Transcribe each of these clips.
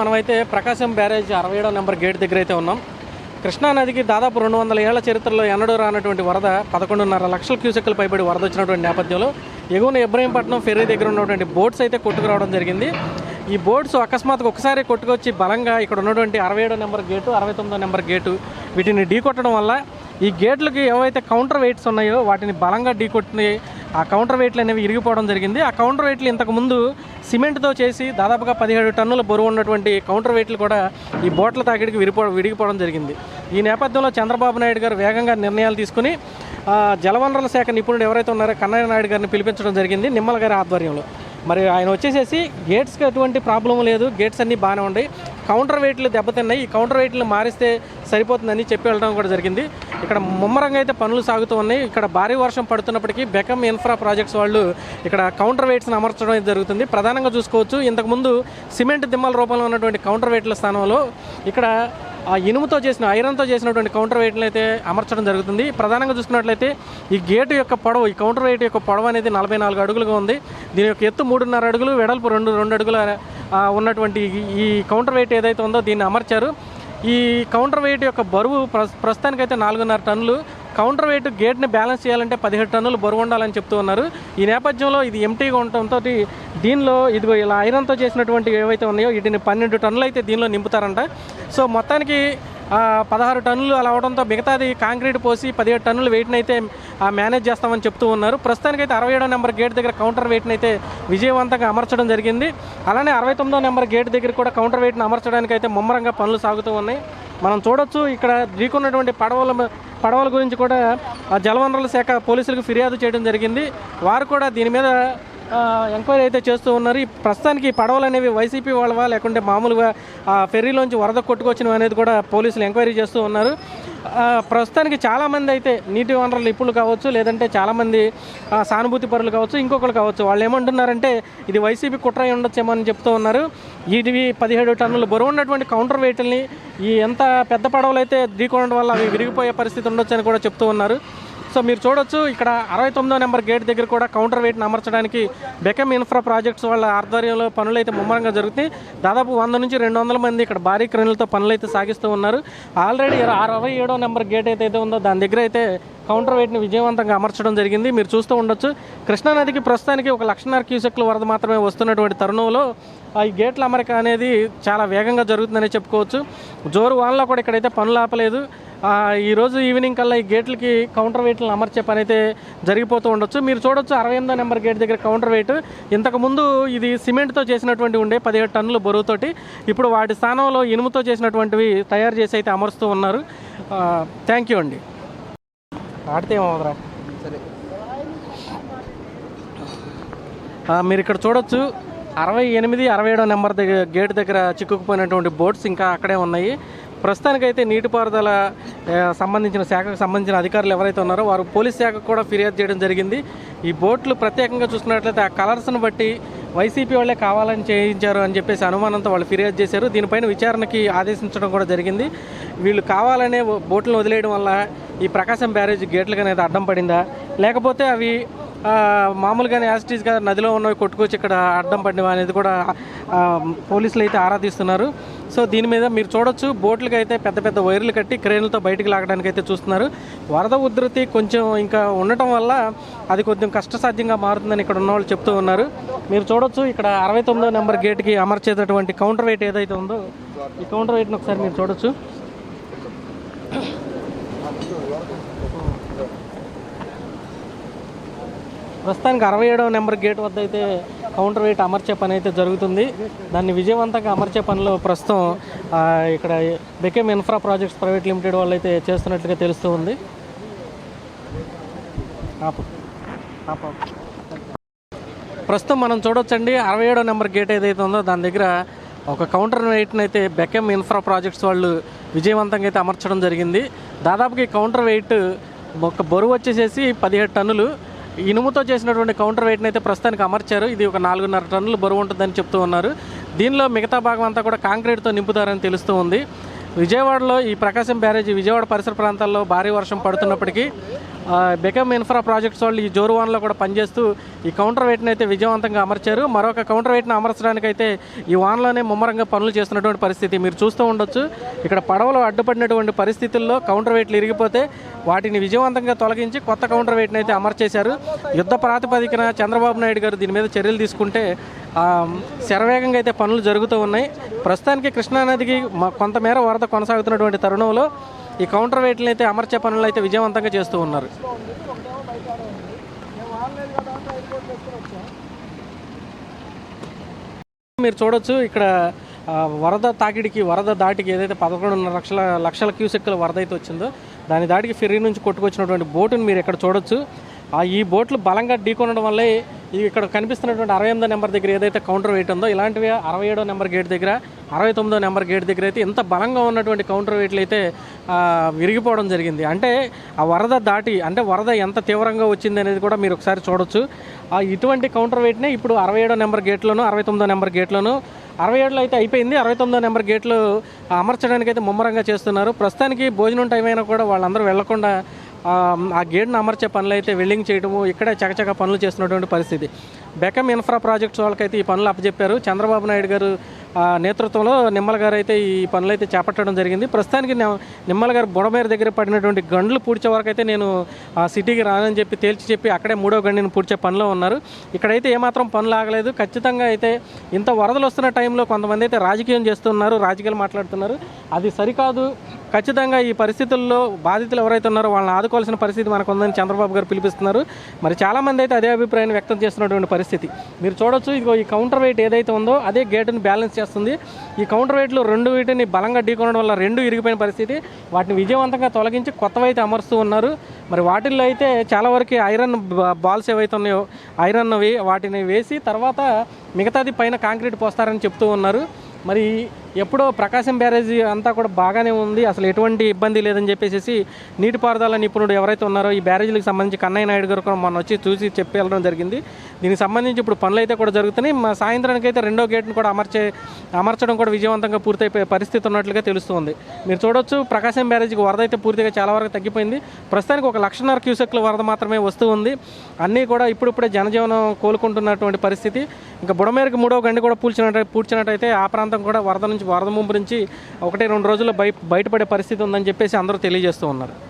మనమైతే ప్రకాశం బ్యారేజ్ అరవై ఏడో నెంబర్ గేట్ దగ్గర అయితే ఉన్నాం. కృష్ణా నదికి దాదాపు రెండు వందల ఏళ్ళ చరిత్రలో ఎన్నడూ రానటువంటి వరద పదకొండున్నర లక్షల క్యూసెక్లు పైబడి వరద వచ్చినటువంటి నేపథ్యంలో ఎగువన ఇబ్రహీంపట్నం ఫెర్రీ దగ్గర ఉన్నటువంటి బోట్స్ అయితే కొట్టుకురావడం జరిగింది. ఈ బోట్స్ అకస్మాత్తుగా ఒకసారి కొట్టుకొచ్చి బలంగా ఇక్కడ ఉన్నటువంటి అరవై ఏడో నెంబర్ గేటు అరవై తొమ్మిదో నెంబర్ గేటు వీటిని ఢీకొట్టడం వల్ల ఈ గేట్లకి ఏవైతే కౌంటర్ వెయిట్స్ ఉన్నాయో వాటిని బలంగా ఢీకొట్టి ఆ కౌంటర్ వెయిట్లు అనేవి ఇరిగిపోవడం జరిగింది. ఆ కౌంటర్ వెయిట్లు ఇంతకు ముందు సిమెంట్తో చేసి దాదాపుగా పదిహేడు టన్నుల బరువు ఉన్నటువంటి కౌంటర్ వెయిట్లు కూడా ఈ బోట్ల తాకిడికి విరిపో విడిగిపోవడం జరిగింది. ఈ నేపథ్యంలో చంద్రబాబు నాయుడు గారు వేగంగా నిర్ణయాలు తీసుకుని ఆ, జలవనరుల శాఖ నిపుణుడు ఎవరైతే ఉన్నారో కన్నయ్య నాయుడు గారిని పిలిపించడం జరిగింది నిమ్మల గారి ఆధ్వర్యంలో. మరి ఆయన వచ్చేసేసి గేట్స్కి ఎటువంటి ప్రాబ్లం లేదు. గేట్స్ అన్నీ బాగానే ఉన్నాయి. కౌంటర్ వెయిట్లు దెబ్బతిన్నాయి. ఈ కౌంటర్ వెయిట్లు మారిస్తే సరిపోతుందని చెప్పి వెళ్ళడం కూడా జరిగింది. ఇక్కడ ముమ్మరంగా అయితే పనులు సాగుతూ ఉన్నాయి. ఇక్కడ భారీ వర్షం పడుతున్నప్పటికీ బెకమ్ ఇన్ఫ్రా ప్రాజెక్ట్స్ వాళ్ళు ఇక్కడ కౌంటర్ వెయిట్స్ని అమర్చడం జరుగుతుంది. ప్రధానంగా చూసుకోవచ్చు. ఇంతకుముందు సిమెంట్ దిమ్మల రూపంలో ఉన్నటువంటి కౌంటర్ వెయిట్ల స్థానంలో ఇక్కడ ఆ ఇనుముతో చేసిన ఐరన్తో చేసినటువంటి కౌంటర్ వెయిట్ని అయితే అమర్చడం జరుగుతుంది. ప్రధానంగా చూసుకున్నట్లయితే ఈ గేటు యొక్క పొడవు ఈ కౌంటర్ వెయిట్ యొక్క పొడవు అనేది నలభై నాలుగు అడుగులుగా ఉంది. దీని యొక్క ఎత్తు మూడున్నర అడుగులు వెడల్పు రెండు రెండు అడుగుల ఉన్నటువంటి ఈ- కౌంటర్ వెయిట్ ఏదైతే ఉందో దీన్ని అమర్చారు. ఈ కౌంటర్ వెయిట్ యొక్క బరువు ప్ర ప్రస్తుతానికైతే నాలుగున్నర టన్నులు. కౌంటర్ వెయిట్ గేట్ని బ్యాలెన్స్ చేయాలంటే పదిహేడు టన్నులు బరువు ఉండాలని చెప్తూ ఉన్నారు. ఈ నేపథ్యంలో ఇది ఎంటీగా ఉండటంతో దీనిలో ఇదిగో ఇలా ఐరన్తో చేసినటువంటి ఏవైతే ఉన్నాయో వీటిని పన్నెండు టన్నులు అయితే దీనిలో నింపుతారంట. సో మొత్తానికి పదహారు టన్నులు అలా అవడంతో మిగతాది కాంక్రీట్ పోసి పదిహేడు టన్నులు వెయిట్ని అయితే మేనేజ్ చేస్తామని చెప్తూ ఉన్నారు. ప్రస్తుతానికైతే అరవై ఏడో నెంబర్ గేట్ దగ్గర కౌంటర్ వెయిట్ని అయితే విజయవంతంగా అమర్చడం జరిగింది. అలానే అరవై తొమ్మిదో నెంబర్ గేట్ దగ్గర కూడా కౌంటర్ వెయిట్ని అమర్చడానికి అయితే ముమ్మరంగా పనులు సాగుతూ ఉన్నాయి. మనం చూడొచ్చు ఇక్కడ ఢీకున్నటువంటి పడవల పడవల గురించి కూడా ఆ జలవనరుల శాఖ పోలీసులకు ఫిర్యాదు చేయడం జరిగింది. వారు కూడా దీని మీద ఎంక్వైరీ అయితే చేస్తూ ఉన్నారు. ప్రస్తుతానికి ఈ పడవలు అనేవి వైసీపీ వాళ్ళవా లేకుంటే మామూలుగా ఆ ఫెర్రీలోంచి వరద కొట్టుకొచ్చినవి అనేది కూడా పోలీసులు ఎంక్వైరీ చేస్తూ ఉన్నారు. ప్రస్తుతానికి చాలామంది అయితే నీటి వనరుల నిపుణులు కావచ్చు లేదంటే చాలామంది సానుభూతి పరులు కావచ్చు ఇంకొకరు కావచ్చు వాళ్ళు ఏమంటున్నారంటే ఇది వైసీపీ కుట్ర ఉండొచ్చేమో అని చెప్తూ ఉన్నారు. వీటివి పదిహేడు టన్నులు బరువు ఉన్నటువంటి కౌంటర్ వెయిట్ని ఈ ఎంత పెద్ద పడవలు అయితే ఢీకొనడం వల్ల అవి విరిగిపోయే పరిస్థితి ఉండొచ్చని కూడా చెప్తూ ఉన్నారు. సో మీరు చూడొచ్చు ఇక్కడ అరవై తొమ్మిదో నెంబర్ గేట్ దగ్గర కూడా కౌంటర్ వెయిట్ని అమర్చడానికి బెకమ్ ఇన్ఫ్రా ప్రాజెక్ట్స్ వాళ్ళ ఆధ్వర్యంలో పనులు అయితే ముమ్మరంగా జరుగుతాయి దాదాపు వంద నుంచి రెండు వందల మంది ఇక్కడ భారీ క్రేన్లతో పనులు అయితే సాగిస్తూ ఉన్నారు. ఆల్రెడీ అరవై ఏడో నెంబర్ గేట్ అయితే ఉందో దాని దగ్గర అయితే కౌంటర్ వెయిట్ని విజయవంతంగా అమర్చడం జరిగింది. మీరు చూస్తూ ఉండొచ్చు. కృష్ణానదికి ప్రస్తుతానికి ఒక లక్షన్నర క్యూసెక్ల వరద మాత్రమే వస్తున్నటువంటి తరుణంలో ఆ ఈ గేట్ల అమరిక అనేది చాలా వేగంగా జరుగుతుందని చెప్పుకోవచ్చు. జోరు వానలో కూడా ఇక్కడైతే పనులు ఆపలేదు. ఈరోజు ఈవినింగ్ కల్లా ఈ గేట్లకి కౌంటర్ వెయిట్లను అమర్చే పని అయితే జరిగిపోతూ ఉండొచ్చు. మీరు చూడొచ్చు అరవై ఎనిమిదో నెంబర్ గేట్ దగ్గర కౌంటర్ వెయిట్. ఇంతకుముందు ఇది సిమెంట్తో చేసినటువంటి ఉండే పదిహేడు టన్నులు బరువుతోటి ఇప్పుడు వాటి స్థానంలో ఇనుముతో చేసినటువంటివి తయారు చేసి అయితే అమరుస్తూ ఉన్నారు. థ్యాంక్ యూ అండి. ఆడితే ఏమవుదరా? సరే మీరు ఇక్కడ చూడొచ్చు అరవై ఎనిమిది అరవై ఏడో నెంబర్ దగ్గర గేట్ దగ్గర చిక్కుకుపోయినటువంటి బోట్స్ ఇంకా అక్కడే ఉన్నాయి. ప్రస్తుతానికైతే నీటిపారుదల సంబంధించిన శాఖకు సంబంధించిన అధికారులు ఎవరైతే ఉన్నారో వారు పోలీస్ శాఖకు కూడా ఫిర్యాదు చేయడం జరిగింది. ఈ బోట్లు ప్రత్యేకంగా చూసుకున్నట్లయితే ఆ కలర్స్ను బట్టి వైసీపీ వాళ్ళే కావాలని చేయించారు అని చెప్పేసి అనుమానంతో వాళ్ళు ఫిర్యాదు చేశారు. దీనిపైన విచారణకి ఆదేశించడం కూడా జరిగింది. వీళ్ళు కావాలనే బోట్లను వదిలేయడం వల్ల ఈ ప్రకాశం బ్యారేజ్ గేట్లకు అనేది అడ్డం పడిందా? లేకపోతే అవి మామూలుగానే యాసిటీస్గా నదిలో ఉన్నవి కొట్టుకొచ్చి ఇక్కడ అడ్డం పడినవి అనేది కూడా పోలీసులు అయితే ఆరాధిస్తున్నారు సో దీని మీద మీరు చూడొచ్చు. బోట్లకి అయితే పెద్ద పెద్ద వైర్లు కట్టి క్రేన్లతో బయటికి లాగడానికి అయితే చూస్తున్నారు. వరద ఉధృతి కొంచెం ఇంకా ఉండటం వల్ల అది కొంచెం కష్టసాధ్యంగా మారుతుందని ఇక్కడ ఉన్న వాళ్ళు చెప్తూ ఉన్నారు. మీరు చూడొచ్చు ఇక్కడ అరవై తొమ్మిదో నెంబర్ గేట్కి అమర్చేటటువంటి కౌంటర్ వెయిట్ ఏదైతే ఉందో ఈ కౌంటర్ వెయిట్ని ఒకసారి మీరు చూడొచ్చు. ప్రస్తుతానికి అరవై ఏడవ నెంబర్ గేట్ వద్ద అయితే కౌంటర్ వెయిట్ అమర్చే పని అయితే జరుగుతుంది. దాన్ని విజయవంతంగా అమర్చే పనిలో ప్రస్తుతం ఇక్కడ Bekem infra projects private limited వాళ్ళు అయితే చేస్తున్నట్లుగా తెలుస్తూ ఉంది. ప్రస్తుతం మనం చూడొచ్చండి అరవై ఏడో నెంబర్ గేట్ ఏదైతే ఉందో దాని దగ్గర ఒక కౌంటర్ వెయిట్ని అయితే బెకెమ్ ఇన్ఫ్రా ప్రాజెక్ట్స్ వాళ్ళు విజయవంతంగా అయితే అమర్చడం జరిగింది. దాదాపుగా ఈ కౌంటర్ వెయిట్ ఒక బరువు వచ్చేసేసి పదిహేడు టన్నులు. ఇనుముతో చేసినటువంటి కౌంటర్ వెయిట్ని అయితే ప్రస్తుతానికి అమర్చారు. ఇది ఒక నాలుగున్నర టన్నులు బరువు ఉంటుందని చెప్తూ ఉన్నారు. దీనిలో మిగతా భాగం అంతా కూడా కాంక్రీట్తో నింపుతారని తెలుస్తూ ఉంది. విజయవాడలో ఈ ప్రకాశం బ్యారేజీ విజయవాడ పరిసర ప్రాంతాల్లో భారీ వర్షం పడుతున్నప్పటికీ బెకమ్ ఇన్ఫ్రా ప్రాజెక్ట్స్ వాళ్ళు ఈ జోరువాన్లో కూడా పనిచేస్తూ ఈ కౌంటర్ వెయిట్ని అయితే విజయవంతంగా అమర్చారు. మరొక కౌంటర్ వెయిట్ని అమర్చడానికి అయితే ఈ వాన్లోనే ముమ్మరంగా పనులు చేస్తున్నటువంటి పరిస్థితి. మీరు చూస్తూ ఉండొచ్చు. ఇక్కడ పడవలు అడ్డుపడినటువంటి పరిస్థితుల్లో కౌంటర్ వెయిట్లు ఇరిగిపోతే వాటిని విజయవంతంగా తొలగించి కొత్త కౌంటర్ వెయిట్ని అయితే అమర్చేశారు. యుద్ధ ప్రాతిపదికన చంద్రబాబు నాయుడు గారు దీని మీద చర్యలు తీసుకుంటే శరవేగంగా అయితే పనులు జరుగుతూ ఉన్నాయి. ప్రస్తుతానికి కృష్ణానదికి కొంతమేర వరద కొనసాగుతున్నటువంటి తరుణంలో ఈ కౌంటర్ వెయిట్లను అయితే అమర్చే పనులు అయితే విజయవంతంగా చేస్తూ ఉన్నారు. మీరు చూడొచ్చు ఇక్కడ వరద తాకిడికి వరద దాటికి ఏదైతే పదకొండున్నర లక్షల లక్షల క్యూసెక్కుల వరద అయితే వచ్చిందో దాని దాటికి ఫెర్రీ నుంచి కొట్టుకొచ్చినటువంటి బోటుని మీరు ఇక్కడ చూడొచ్చు. ఈ బోట్లు బలంగా ఢీకొనడం వల్లే ఇక్కడ కనిపిస్తున్నటువంటి అరవై ఎనిమిదో నెంబర్ దగ్గర ఏదైతే కౌంటర్ వెయిట్ ఉందో ఇలాంటివి అరవై ఏడో నెంబర్ గేట్ దగ్గర అరవై తొమ్మిదో నెంబర్ గేట్ దగ్గర అయితే ఇంత బలంగా ఉన్నటువంటి కౌంటర్ వెయిట్లు అయితే విరిగిపోవడం జరిగింది. అంటే ఆ వరద దాటి అంటే వరద ఎంత తీవ్రంగా వచ్చింది అనేది కూడా మీరు ఒకసారి చూడొచ్చు. ఆ ఇటువంటి కౌంటర్ వెయిట్నే ఇప్పుడు అరవై ఏడో నెంబర్ గేట్లోను అరవై తొమ్మిదో నెంబర్ గేట్లోను అరవై ఏడులో అయితే అయిపోయింది. అరవై తొమ్మిదో నెంబర్ గేట్లు అమర్చడానికి అయితే ముమ్మరంగా చేస్తున్నారు. ప్రస్తుతానికి భోజనం టైం అయినా కూడా వాళ్ళందరూ వెళ్ళకుండా ఆ, ఆ గేట్ను అమర్చే పనులు అయితే వెల్డింగ్ చేయడము ఇక్కడ చకచక పనులు చేస్తున్నటువంటి పరిస్థితి. బెకమ్ ఇన్ఫ్రా ప్రాజెక్ట్స్ వాళ్ళకైతే ఈ పనులు అప్పచెప్పారు. చంద్రబాబు నాయుడు గారు నేతృత్వంలో నిమ్మల గారు అయితే ఈ పనులు అయితే చేపట్టడం జరిగింది. ప్రస్తుతానికి నిమ్మల గారు బుడమేర దగ్గర పడినటువంటి గండ్లు పూడ్చే వరకు అయితే నేను ఆ సిటీకి రానని చెప్పి తేల్చి చెప్పి అక్కడే మూడో గండిని పూడ్చే పనిలో ఉన్నారు. ఇక్కడైతే ఏమాత్రం పనులు ఆగలేదు. ఖచ్చితంగా అయితే ఇంత వరదలు వస్తున్న టైంలో కొంతమంది అయితే రాజకీయం చేస్తున్నారు రాజకీయాలు మాట్లాడుతున్నారు. అది సరికాదు. ఖచ్చితంగా ఈ పరిస్థితుల్లో బాధితులు ఎవరైతే ఉన్నారో వాళ్ళని ఆదుకోవాల్సిన పరిస్థితి మనకు ఉందని చంద్రబాబు గారు పిలిపిస్తున్నారు. మరి చాలామంది అయితే అదే అభిప్రాయాన్ని వ్యక్తం చేస్తున్నటువంటి పరిస్థితి. మీరు చూడొచ్చు ఇదిగో ఈ కౌంటర్ వెయిట్ ఏదైతే ఉందో అదే గేటును బ్యాలెన్స్ చేస్తుంది. ఈ కౌంటర్ వెయిట్లు రెండు వీటిని బలంగా ఢీకొనడం వల్ల రెండు ఇరిగిపోయిన పరిస్థితి. వాటిని విజయవంతంగా తొలగించి కొత్తవైతే అమరుస్తూ ఉన్నారు. మరి వాటిల్లో అయితే చాలా వరకు ఐరన్ బాల్స్ ఏవైతే ఉన్నాయో ఐరన్ వాటిని వేసి తర్వాత మిగతాది పైన కాంక్రీట్ పోస్తారని చెప్తూ ఉన్నారు. మరి ఎప్పుడో ప్రకాశం బ్యారేజీ అంతా కూడా బాగానే ఉంది. అసలు ఎటువంటి ఇబ్బంది లేదని చెప్పేసి నీటిపారుదల నిపుణుడు ఎవరైతే ఉన్నారో ఈ బ్యారేజీలకు సంబంధించి కన్నయ్య నాయుడు గారు కూడా మొన్న వచ్చి చూసి చెప్పి వెళ్ళడం జరిగింది. దీనికి సంబంధించి ఇప్పుడు పనులు అయితే కూడా జరుగుతున్నాయి. మా సాయంత్రానికి అయితే రెండో గేట్ను కూడా అమర్చే అమర్చడం కూడా విజయవంతంగా పూర్తయిపోయే పరిస్థితి ఉన్నట్లుగా తెలుస్తుంది. మీరు చూడొచ్చు ప్రకాశం బ్యారేజీకి వరద అయితే పూర్తిగా చాలా వరకు తగ్గిపోయింది. ప్రస్తుతానికి ఒక లక్షన్నర క్యూసెక్ల వరద మాత్రమే వస్తూ ఉంది. అన్నీ కూడా ఇప్పుడిప్పుడే జనజీవనం కోలుకుంటున్నటువంటి పరిస్థితి. ఇంకా బుడమేరకు మూడో గండి కూడా పూల్చినట్టు పూడ్చినట్టయితే ఆ ప్రాంతం కూడా వరద నుంచి వరద ముంపు నుంచి ఒకటి రెండు రోజుల్లో బయ బయటపడే పరిస్థితి ఉందని చెప్పేసి అందరూ తెలియజేస్తూ ఉన్నారు.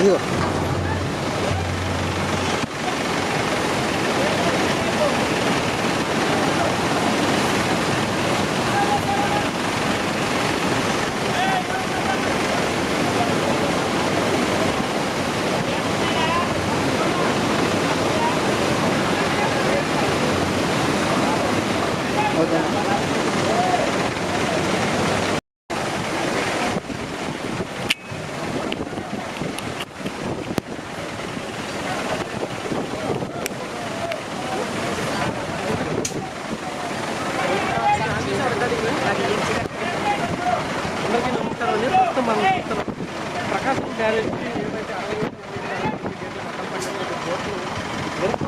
ఇదిగో ఓకే అందరికీ నమస్కారం అండి ప్రస్తుతం మనం చూస్తున్నాం ప్రకాశం బ్యారేజ్ ఏదైతే అరవై ఏడు గేట్ అయితే గేట్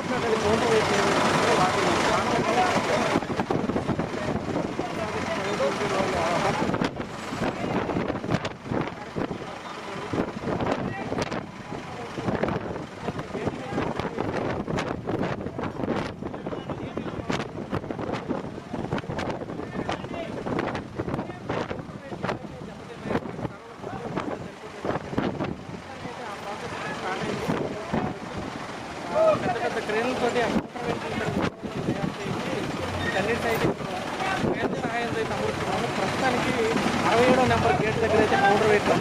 సహాయంతో అయితే అమరుస్తున్నాము ప్రస్తుతానికి అరవై ఏడో నెంబర్ గేట్ దగ్గర అయితే కౌంటర్ వేయడం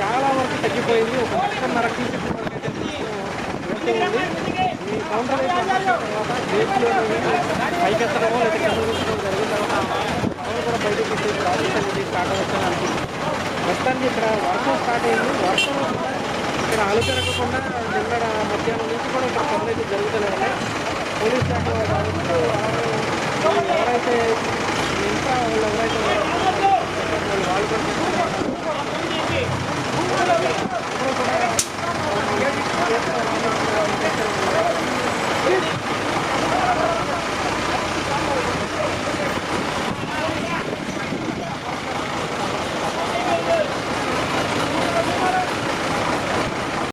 చాలా వరకు తగ్గిపోయింది ఒక లక్షన్నర క్యూసెక్ ఉంది ఈ కౌంటర్ తర్వాత పైకెత్తడమో లేదా జరిగిన తర్వాత పనులు కూడా బయటకు వచ్చి ప్రాసెస్ అనేది స్టార్ట్ అవుతుంది అనుకుంటున్నాను మొత్తానికి ఇక్కడ వర్షం స్టార్ట్ అయింది. వర్షం ఇక్కడ అలుపెరగకుండా నిన్న మధ్యాహ్నం నుంచి కూడా ఇక్కడ పనులు అయితే జరుగుతూనే ఉన్నాయి. పోలీస్ శాఖ వాళ్ళు ఎవరైతే